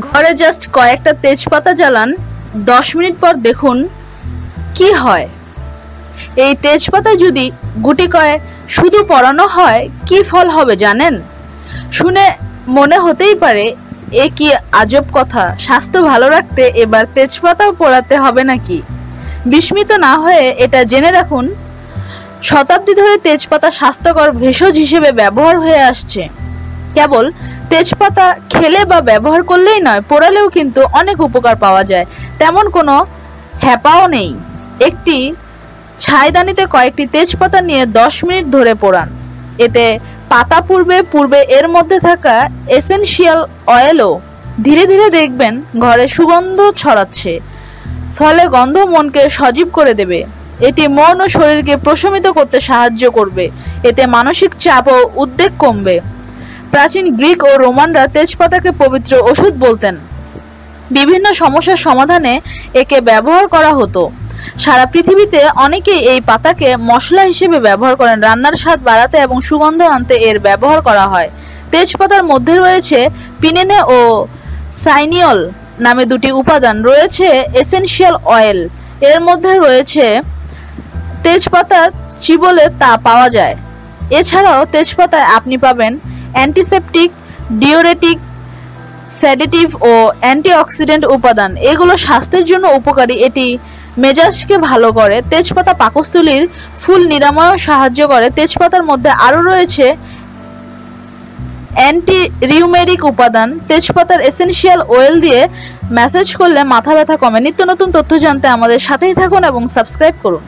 পরে জাস্ট কয়েকটা তেজপাতা জ্বালান, দশ মিনিট পর দেখুন কি হয়। এই তেজপাতা যদি গুটি কয়ে শুধু পরানো হয়, কি ফল হবে জানেন? শুনে মনে হতেই পারে, এ কি আজব কথা, স্বাস্থ্য ভালো রাখতে এবার তেজপাতাও পোড়াতে হবে নাকি? বিস্মিত না হয়ে এটা জেনে রাখুন, শতাব্দী ধরে তেজপাতা স্বাস্থ্যকর ভেষজ হিসেবে ব্যবহার হয়ে আসছে। কেবল তেজপাতা খেলে বা ব্যবহার করলেই নয়, পোড়ালেও কিন্তু অনেক উপকার পাওয়া যায়। তেমন কোনো হ্যাপাও নেই। একটি ছাইদানিতে কয়েকটি তেজপাতা নিয়ে দশ মিনিট ধরে পোড়ান। এতে পাতা পূর্বে পূর্বে এর মধ্যে থাকা এসেনশিয়াল অয়েলও ধীরে ধীরে দেখবেন ঘরে সুগন্ধ ছড়াচ্ছে, ফলে গন্ধ মনকে সজীব করে দেবে। এটি মন ও শরীরকে প্রশমিত করতে সাহায্য করবে। এতে মানসিক চাপ ও উদ্বেগ কমবে। প্রাচীন গ্রিক ও রোমানরা তেজপাতাকে পবিত্র ওষুধ বলতেন। বিভিন্ন সমস্যার সমাধানে একে ব্যবহার করা হতো। সারা পৃথিবীতে অনেকেই এই পাতাকে মশলা হিসেবে ব্যবহার করেন। রান্নার স্বাদ বাড়াতে এবং সুগন্ধ আনতে এর ব্যবহার করা হয়। তেজপাতার মধ্যে রয়েছে পিনেনে ও সাইনিয়ল নামে দুটি উপাদান। রয়েছে এসেনশিয়াল অয়েল। এর মধ্যে রয়েছে তেজপাতা চিবলে তা পাওয়া যায়। এছাড়াও তেজপাতায় আপনি পাবেন অ্যান্টিসেপটিক ডিওরেটিক সেডেটিভ ও অ্যান্টিঅক্সিডেন্ট উপাদান। এগুলো স্বাস্থ্যের জন্য উপকারী। এটি মেজাজকে ভালো করে। তেজপাতা পাকস্থলীর ফুল নিরাময় সাহায্য করে। তেজপাতার মধ্যে আরও রয়েছে অ্যান্টি রিউমেরিক উপাদান। তেজপাতার এসেনশিয়াল অয়েল দিয়ে ম্যাসেজ করলে মাথা ব্যথা কমে। নিত্য নতুন তথ্য জানতে আমাদের সাথেই থাকুন এবং সাবস্ক্রাইব করুন।